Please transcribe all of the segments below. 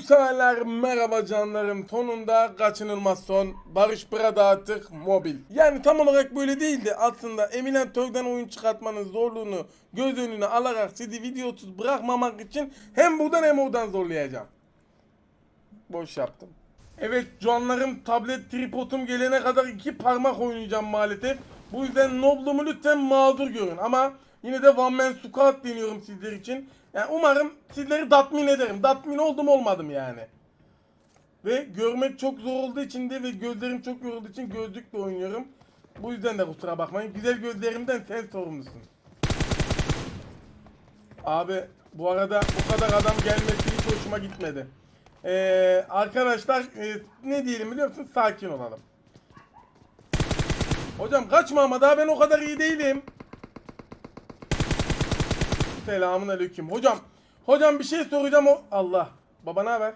Severler merhaba canlarım. Sonunda kaçınılmaz son Barış Burada artık mobil. Yani tam olarak böyle değildi. Aslında emülatörden oyun çıkartmanın zorluğunu göz önüne alarak sizi videosuz bırakmamak için hem buradan hem oradan zorlayacağım. Boş yaptım. Evet canlarım tablet tripodum gelene kadar iki parmak oynayacağım maalesef. Bu yüzden noblumu lütfen mağdur görün. Ama yine de one man squad deniyorum sizler için yani umarım sizleri tatmin ederim. Tatmin oldum olmadım yani. Ve görmek çok zor olduğu için de ve gözlerim çok yorulduğu için gözlükle oynuyorum. Bu yüzden de kusura bakmayın. Güzel gözlerimden sen sorumlusun. Abi bu arada bu kadar adam gelmesi hiç hoşuma gitmedi. Ee, arkadaşlar e, ne diyelim biliyor musun? Sakin olalım. Hocam kaçma ama daha ben o kadar iyi değilim. Selamun aleyküm. Hocam, hocam bir şey soracağım o... Allah. Baba ne haber?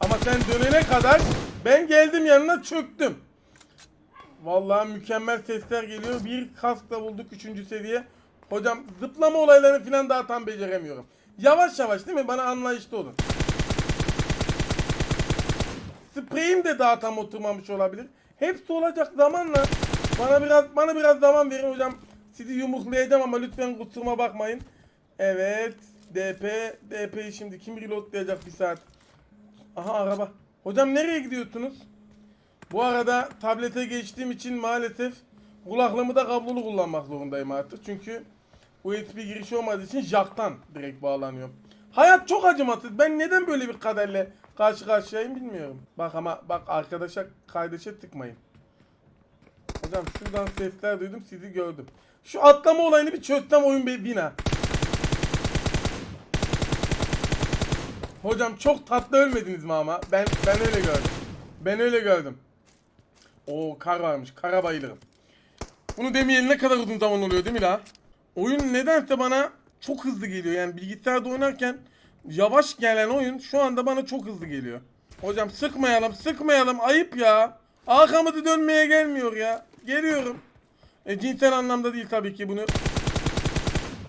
Ama sen dönene kadar ben geldim yanına çöktüm. Vallahi mükemmel sesler geliyor. Bir kaskla bulduk 3. seviye. Hocam zıplama olaylarını falan daha tam beceremiyorum. Yavaş yavaş değil mi? Bana anlayışlı olun. Spreyim de daha tam oturmamış olabilir. Hepsi olacak zamanla. Bana biraz bana biraz zaman verin hocam. Sizi yumruklayacağım ama lütfen kusuruma bakmayın. Evet. DP. DP'yi şimdi kim reloadlayacak bir saat? Aha araba. Hocam nereye gidiyorsunuz? Bu arada tablete geçtiğim için maalesef kulaklığımı da kablolu kullanmak zorundayım artık. Çünkü USB girişi olmadığı için jacktan direkt bağlanıyorum. Hayat çok acımasız. Ben neden böyle bir kaderle karşı karşıyayım bilmiyorum. Bak ama bak arkadaşa kardeşe tıkmayın. Hocam şuradan sesler duydum sizi gördüm. Şu atlama olayını bir çözsem oyun bir bina. Hocam çok tatlı ölmediniz mi ama? Ben ben öyle gördüm. Ben öyle gördüm. Oo kar varmış. Kara bayılırım. Bunu demeyeli ne kadar uzun zaman oluyor değil mi la? Oyun nedense bana çok hızlı geliyor. Yani bilgisayarda oynarken yavaş gelen oyun şu anda bana çok hızlı geliyor. Hocam sıkmayalım, sıkmayalım. Ayıp ya. Arkamızı dönmeye gelmiyor ya. Geliyorum. E cinsel anlamda değil tabii ki bunu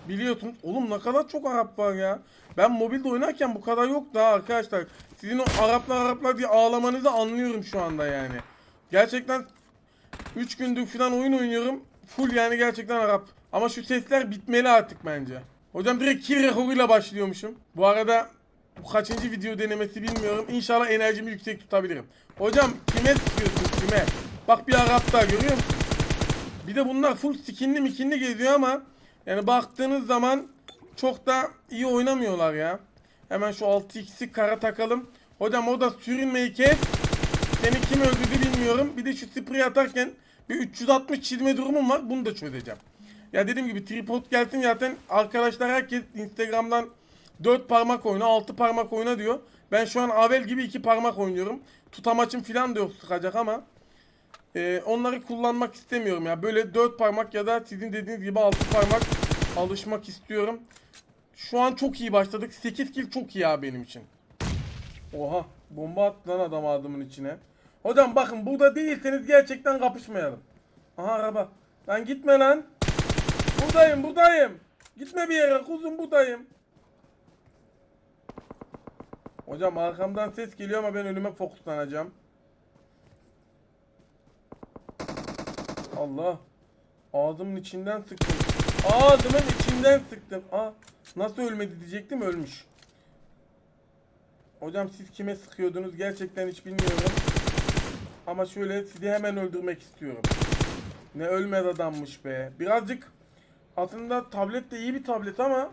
Biliyorsunuz. Oğlum ne kadar çok Arap var ya. Ben mobilde oynarken bu kadar yok daha arkadaşlar. Sizin o Araplar Araplar diye ağlamanızı anlıyorum şu anda yani. Gerçekten 3 gündür falan oyun oynuyorum. Full yani gerçekten Arap. Ama şu sesler bitmeli artık bence. Hocam direkt kill rekoruyla başlıyormuşum. Bu arada bu kaçıncı video denemesi bilmiyorum. İnşallah enerjimi yüksek tutabilirim. Hocam kime sıkıyorsun kime? Bak bir Arap daha görüyor musun? Bir de bunlar full skinli mikinli geziyor ama yani baktığınız zaman çok da iyi oynamıyorlar ya. Hemen şu 6x'i kara takalım. Hocam o da sürünmeyi kes. Seni kim öldürdü bilmiyorum. Bir de şu sprey atarken bir 360 çizme durumum var. Bunu da çözeceğim. Ya dediğim gibi tripod gelsin zaten arkadaşlar herkes Instagram'dan 4 parmak oyna 6 parmak oyna diyor. Ben şu an Avel gibi 2 parmak oynuyorum. Tutamaçım falan da yok sıkacak ama. Ee, onları kullanmak istemiyorum ya. Böyle 4 parmak ya da sizin dediğiniz gibi 6 parmak alışmak istiyorum. Şu an çok iyi başladık. 8 kill çok iyi abi benim için. Oha bomba attı lan adam adamın içine. Hocam bakın burada değilseniz gerçekten kapışmayalım. Aha araba. Lan gitme lan. Buradayım buradayım. Gitme bir yere kuzum buradayım. Hocam arkamdan ses geliyor ama ben önüme fokuslanacağım. Allah. Ağzımın içinden sıktım. Ağzımın içinden sıktım. Aa, nasıl ölmedi diyecektim ölmüş. Hocam siz kime sıkıyordunuz gerçekten hiç bilmiyorum. Ama şöyle sizi hemen öldürmek istiyorum. Ne ölmez adammış be. Birazcık aslında tablet de iyi bir tablet ama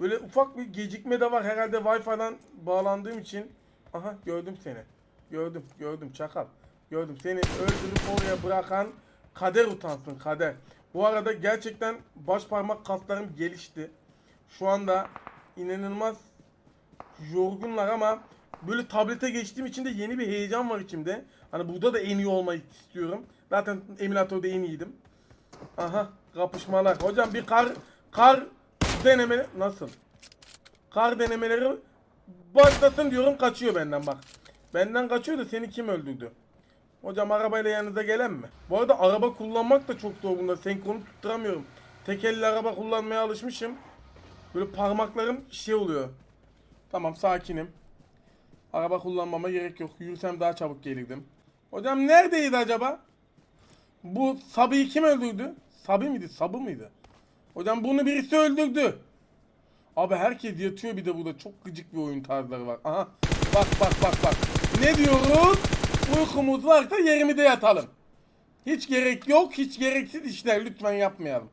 böyle ufak bir gecikme de var. Herhalde Wi-Fi'den bağlandığım için. Aha gördüm seni. Gördüm gördüm çakal. Gördüm seni öldürüp oraya bırakan kader utansın kader. Bu arada gerçekten baş parmak kaslarım gelişti. Şu anda inanılmaz yorgunlar ama böyle tablete geçtiğim için de yeni bir heyecan var içimde. Hani burada da en iyi olmayı istiyorum. Zaten emülatörde en iyiydim. Aha kapışmalar. Hocam bir kar kar deneme nasıl? Kar denemeleri başlasın diyorum kaçıyor benden bak. Benden kaçıyor da seni kim öldürdü? Hocam arabayla yanınıza gelen mi? Bu arada araba kullanmak da çok zor bunda. Senkronu tutturamıyorum. Tek elle araba kullanmaya alışmışım. Böyle parmaklarım şey oluyor. Tamam sakinim. Araba kullanmama gerek yok. Yürüsem daha çabuk gelirdim. Hocam neredeydi acaba? Bu Sabi'yi kim öldürdü? Sabi miydi? Sabı mıydı? Hocam bunu birisi öldürdü. Abi herkes yatıyor bir de burada. Çok gıcık bir oyun tarzları var. Aha. Bak bak bak bak. Ne diyoruz? Uykumuz varsa yerimizde yatalım. Hiç gerek yok. Hiç gereksiz işler lütfen yapmayalım.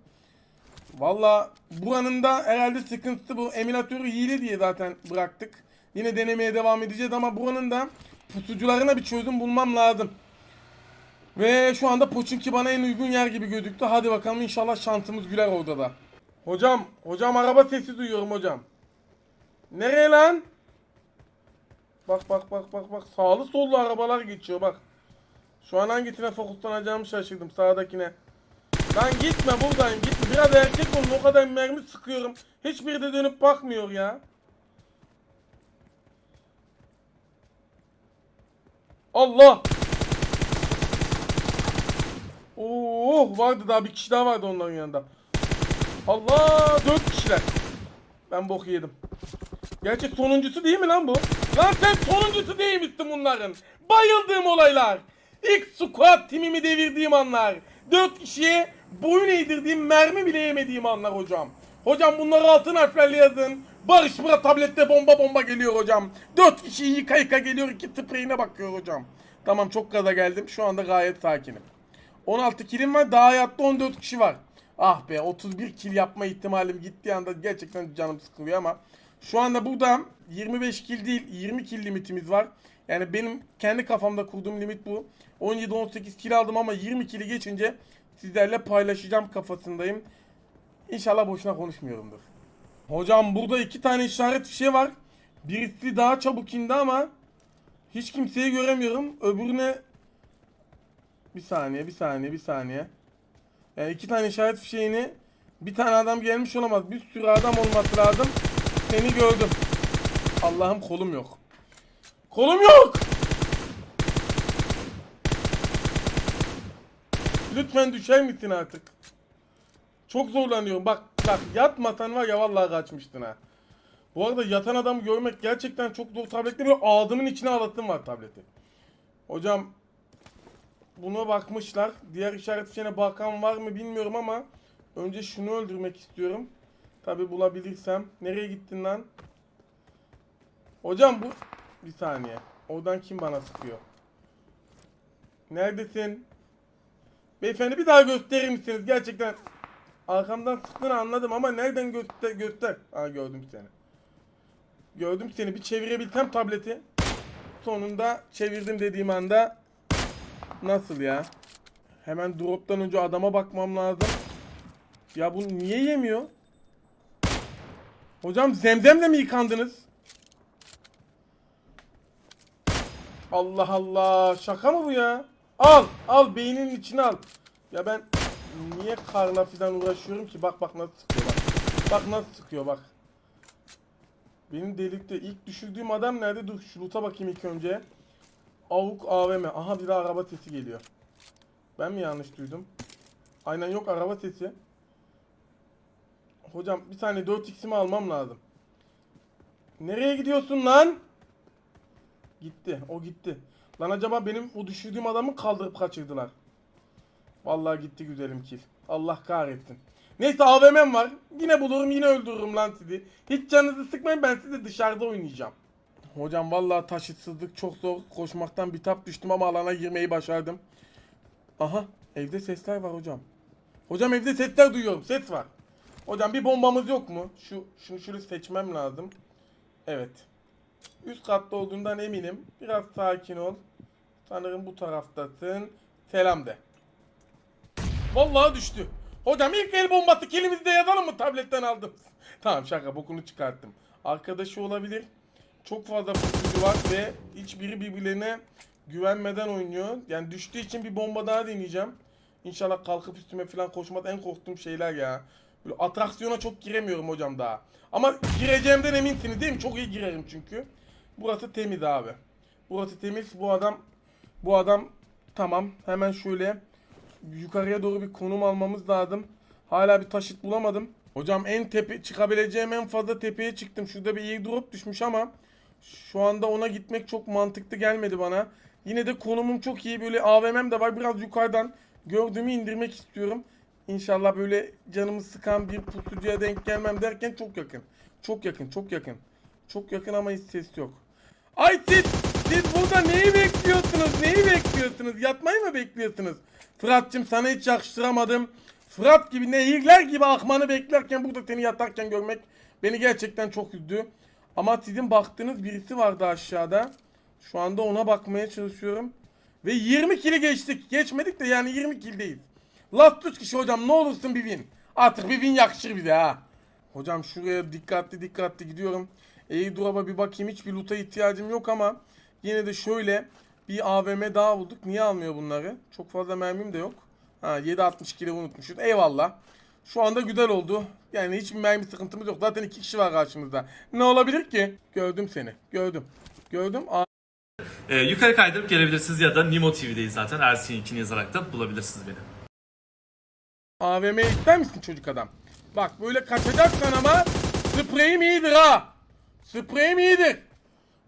Valla buranın da herhalde sıkıntısı bu. Emülatörü hile diye zaten bıraktık. Yine denemeye devam edeceğiz ama buranın da pusucularına bir çözüm bulmam lazım. Ve şu anda Poçinki bana en uygun yer gibi gözüktü. Hadi bakalım inşallah şansımız güler orada da. Hocam, hocam araba sesi duyuyorum hocam. Nereye lan? Bak bak bak bak bak sağlı sollu arabalar geçiyor bak. Şu an hangisine fokuslanacağımı şaşırdım sağdakine. Lan gitme buradayım gitme. Biraz erkek olun o kadar mermi sıkıyorum. Hiçbiri de dönüp bakmıyor ya. Allah! Oo vardı daha bir kişi daha vardı onların yanında. Allah dört kişiler. Ben bok yedim. Gerçi sonuncusu değil mi lan bu? Lan sen sonuncusu değil misin bunların? Bayıldığım olaylar. İlk squad timimi devirdiğim anlar. Dört kişiye boyun eğdirdiğim mermi bile yemediğim anlar hocam. Hocam bunları altın harflerle yazın. Barış Murat tablette bomba bomba geliyor hocam. Dört kişi yıka yıka geliyor iki spreyine bakıyor hocam. Tamam çok gaza geldim. Şu anda gayet sakinim. 16 kilim var. Daha hayatta 14 kişi var. Ah be 31 kill yapma ihtimalim gittiği anda gerçekten canım sıkılıyor ama şu anda burada 25 kill değil 20 kill limitimiz var. Yani benim kendi kafamda kurduğum limit bu. 17-18 kill aldım ama 20 kill'i geçince sizlerle paylaşacağım kafasındayım. İnşallah boşuna konuşmuyorumdur. Hocam burada iki tane işaret fişe var. Birisi daha çabuk indi ama hiç kimseyi göremiyorum. Öbürüne bir saniye, bir saniye, bir saniye. Yani iki tane işaret fişeğini bir tane adam gelmiş olamaz. Bir sürü adam olması lazım. Seni gördüm. Allah'ım kolum yok. Kolum yok. Lütfen düşer misin artık? Çok zorlanıyorum. Bak bak yatmasan var ya vallahi kaçmıştın ha. Bu arada yatan adamı görmek gerçekten çok zor. Tablette böyle ağzımın içine ağlattım var tableti. Hocam buna bakmışlar. Diğer işaret fişeğine bakan var mı bilmiyorum ama önce şunu öldürmek istiyorum. Tabi bulabilirsem. Nereye gittin lan? Hocam bu... Bir saniye. Oradan kim bana sıkıyor? Neredesin? Beyefendi bir daha gösterir misiniz? Gerçekten arkamdan sıktığını anladım ama nereden göster göster. Aa gördüm seni. Gördüm seni. Bir çevirebilsem tableti. Sonunda çevirdim dediğim anda Nasıl ya? Hemen drop'tan önce adama bakmam lazım. Ya bu niye yemiyor? Hocam zemzemle mi yıkandınız? Allah Allah. Şaka mı bu ya? Al. Al beyninin içine al. Ya ben niye karla filan uğraşıyorum ki? Bak bak nasıl sıkıyor bak. Bak nasıl sıkıyor bak. Benim delikte ilk düşürdüğüm adam nerede? Dur şu loot'a bakayım ilk önce. Avuk AVM. Aha bir de araba sesi geliyor. Ben mi yanlış duydum? Aynen yok araba sesi. Hocam bir tane 4x'imi almam lazım. Nereye gidiyorsun lan? Gitti. O gitti. Lan acaba benim o düşürdüğüm adamı kaldırıp kaçırdılar. Vallahi gitti güzelim kill. Allah kahretsin. Neyse AVM'm var. Yine bulurum yine öldürürüm lan sizi. Hiç canınızı sıkmayın ben size dışarıda oynayacağım. Hocam vallahi taşıtsızlık çok zor. Koşmaktan bitap düştüm ama alana girmeyi başardım. Aha evde sesler var hocam. Hocam evde sesler duyuyorum. Ses var. Hocam bir bombamız yok mu? Şu şunu şunu seçmem lazım. Evet. Üst katta olduğundan eminim. Biraz sakin ol. Sanırım bu taraftasın. Selam de. Vallahi düştü. Hocam ilk el bombası kilimizde yazalım mı? Tabletten aldım. tamam şaka bokunu çıkarttım. Arkadaşı olabilir. Çok fazla pusucu var ve hiçbiri birbirlerine güvenmeden oynuyor. Yani düştüğü için bir bomba daha deneyeceğim. İnşallah kalkıp üstüme falan koşmak en korktuğum şeyler ya. Böyle atraksiyona çok giremiyorum hocam daha. Ama gireceğimden eminsiniz değil mi? Çok iyi girerim çünkü. Burası temiz abi. Burası temiz. Bu adam bu adam tamam. Hemen şöyle yukarıya doğru bir konum almamız lazım. Hala bir taşıt bulamadım. Hocam en tepe çıkabileceğim en fazla tepeye çıktım. Şurada bir airdrop düşmüş ama Şu anda ona gitmek çok mantıklı gelmedi bana. Yine de konumum çok iyi. Böyle AVM'm de var. Biraz yukarıdan gördüğümü indirmek istiyorum. İnşallah böyle canımı sıkan bir pusucuya denk gelmem derken çok yakın. Çok yakın, çok yakın. Çok yakın ama hiç ses yok. Ay siz, siz burada neyi bekliyorsunuz? Neyi bekliyorsunuz? Yatmayı mı bekliyorsunuz? Fırat'cığım sana hiç yakıştıramadım. Fırat gibi nehirler gibi akmanı beklerken burada seni yatarken görmek beni gerçekten çok üzdü. Ama sizin baktığınız birisi vardı aşağıda. Şu anda ona bakmaya çalışıyorum. Ve 20 kili geçtik. Geçmedik de yani 20 kildeyiz. Last 3 kişi hocam ne olursun bir win. Artık bir win yakışır bize ha. Hocam şuraya dikkatli dikkatli gidiyorum. Airdrop'a bir bakayım. Hiçbir loot'a ihtiyacım yok ama yine de şöyle bir AVM daha bulduk. Niye almıyor bunları? Çok fazla mermim de yok. Ha 7.62 kilo unutmuşuz. Eyvallah. Şu anda güzel oldu. Yani hiçbir mermi sıkıntımız yok. Zaten iki kişi var karşımızda. Ne olabilir ki? Gördüm seni. Gördüm. Gördüm. A- Ee, yukarı kaydırıp gelebilirsiniz ya da Nimo TV'deyiz zaten. Ersin 2'ni yazarak da bulabilirsiniz beni. AVM'ye ister misin çocuk adam? Bak böyle kaçacaksan ama spreyim iyidir ha. Spreyim iyidir.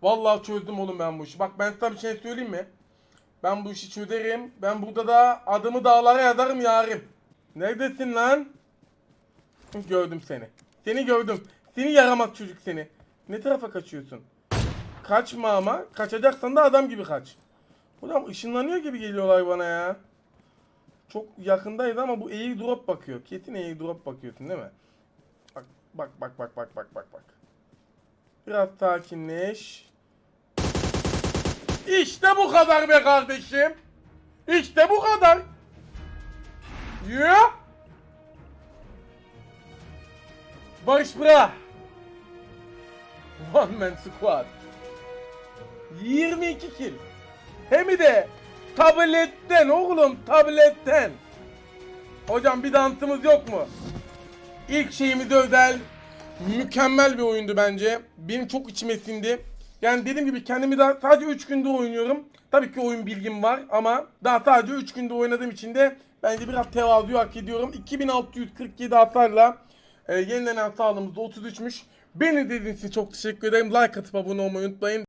Vallahi çözdüm oğlum ben bu işi. Bak ben sana bir şey söyleyeyim mi? Ben bu işi çözerim. Ben burada da adımı dağlara yazarım yarim. Neredesin lan? Gördüm seni. Seni gördüm. Seni yaramaz çocuk seni. Ne tarafa kaçıyorsun? Kaçma ama. Kaçacaksan da adam gibi kaç. Ulan ışınlanıyor gibi geliyorlar bana ya. Çok yakındayız ama bu airdrop bakıyor. Kesin airdrop bakıyorsun değil mi? Bak bak bak bak bak bak bak bak. Biraz sakinleş. İşte bu kadar be kardeşim. İşte bu kadar. Ya. Barış bırak. One man squad. 22 kill. Hem de tabletten oğlum tabletten. Hocam bir dansımız yok mu? İlk şeyimiz Özel. Mükemmel bir oyundu bence. Benim çok içime sindi. Yani dediğim gibi kendimi daha sadece 3 günde oynuyorum. Tabii ki oyun bilgim var ama daha sadece 3 günde oynadığım için de bence biraz tevazu hak ediyorum. 2647 hasarla e, yenilenen sağlığımız da 33'müş. Beni dediğiniz için çok teşekkür ederim. Like atıp abone olmayı unutmayın.